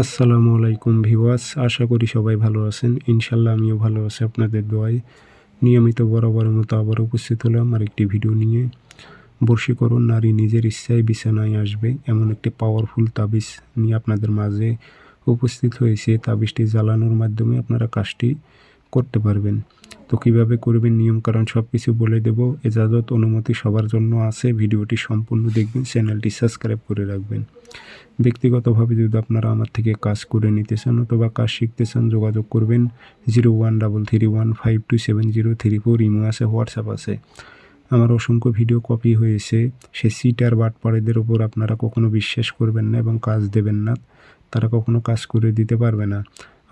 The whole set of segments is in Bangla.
আসসালামু আলাইকুম ভিওয়াস আশা করি সবাই ভালো আছেন। ইনশাল্লাহ আমিও ভালো আছি আপনাদের দোয়ায়। নিয়মিত বরাবর মতো আবার উপস্থিত হলাম আর একটি ভিডিও নিয়ে। বর্ষীকরণ নারী নিজের ইচ্ছায় বিছানায় আসবে এমন একটি পাওয়ারফুল তাবিজ নিয়ে আপনাদের মাঝে উপস্থিত হয়েছে। তাবিজটি জ্বালানোর মাধ্যমে আপনারা কাজটি করতে পারবেন। তো কীভাবে করবেন নিয়মকানুন সব কিছু বলে দেব। এজাজত অনুমতি সবার জন্য আছে। ভিডিওটি সম্পূর্ণ দেখবেন, চ্যানেলটি সাবস্ক্রাইব করে রাখবেন। ব্যক্তিগতভাবে যদি আপনারা আমার থেকে কাজ করে নিতে চান অথবা কাজ শিখতে চান, যোগাযোগ করবেন zero one double three one five two seven zero three four. Imo আছে, হোয়াটসঅ্যাপ আছে। আমার অসংখ্য ভিডিও কপি হয়েছে। সে সিট সিটার বাটপাড়েদের ওপর আপনারা কখনো বিশ্বাস করবেন না এবং কাজ দেবেন না। তারা কখনো কাজ করে দিতে পারবে না।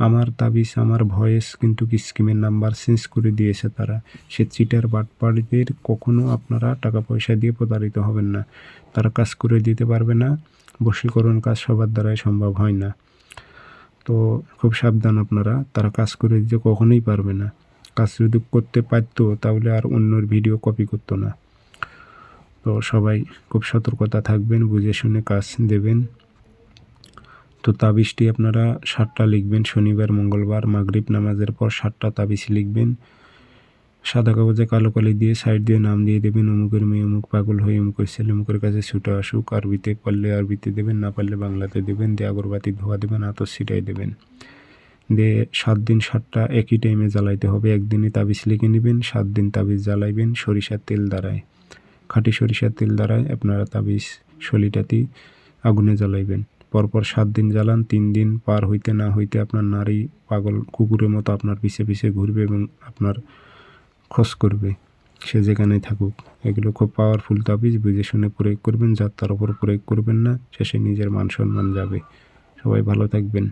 আমার তাবিজ, আমার ভয়েস কিন্তু কি স্কিমের নাম্বার চেঞ্জ করে দিয়েছে তারা। সে চিটার বাটপাড়িদের কখনও আপনারা টাকা পয়সা দিয়ে প্রতারিত হবেন না। তারা কাজ করে দিতে পারবে না, বশীকরণ কাজ সবার দ্বারাই সম্ভব হয় না। তো খুব সাবধান আপনারা, তারা কাজ করে দিতে কখনোই পারবে না। কাজ যদি করতে পারতো, তাহলে আর অন্যর ভিডিও কপি করতো না। তো সবাই খুব সতর্কতা থাকবেন, বুঝে শুনে কাজ দেবেন। তো তাবিজটি আপনারা সাতটা লিখবেন, শনিবার, মঙ্গলবার, মাগরিব নামাজের পর সাতটা তাবিজ লিখবেন। সাদা কাগজে কালো কালি দিয়ে সাইড দিয়ে নাম দিয়ে দেবেন, অমুকের মেয়ে অমুক পাগল হয়ে অমুকের ছেলে অমুকের কাছে ছুটে আসুক, আরবিতে পারলে আরবিতে দেবেন, না পারলে বাংলাতে দেবেন, দিয়ে আগরবাতি ধোয়া দেবেন, আতর ছিটাই দেবেন। দিয়ে সাত দিন সাতটা একই টাইমে জ্বালাইতে হবে, একদিনে তাবিজ লিখে নেবেন, সাত দিন তাবিজ জ্বালাইবেন সরিষার তেল দ্বারায়। খাঁটি সরিষার তেল দ্বারায় আপনারা তাবিজ শলিটাতি আগুনে জ্বালাইবেন। পরপর সাত দিন জ্বালান, তিন দিন পার হইতে না হইতে আপনার নারী পাগল কুকুরের মতো আপনার পিছে পিছে ঘুরবে এবং আপনার খোঁজ করবে। সে যেখানেই থাকুক। এগুলো খুব পাওয়ারফুল তাবিজ বুঝে শুনে প্রয়োগ করবেন যার তার ওপর প্রয়োগ করবেন না। শেষে নিজের মান সম্মান যাবে। সবাই ভালো থাকবেন।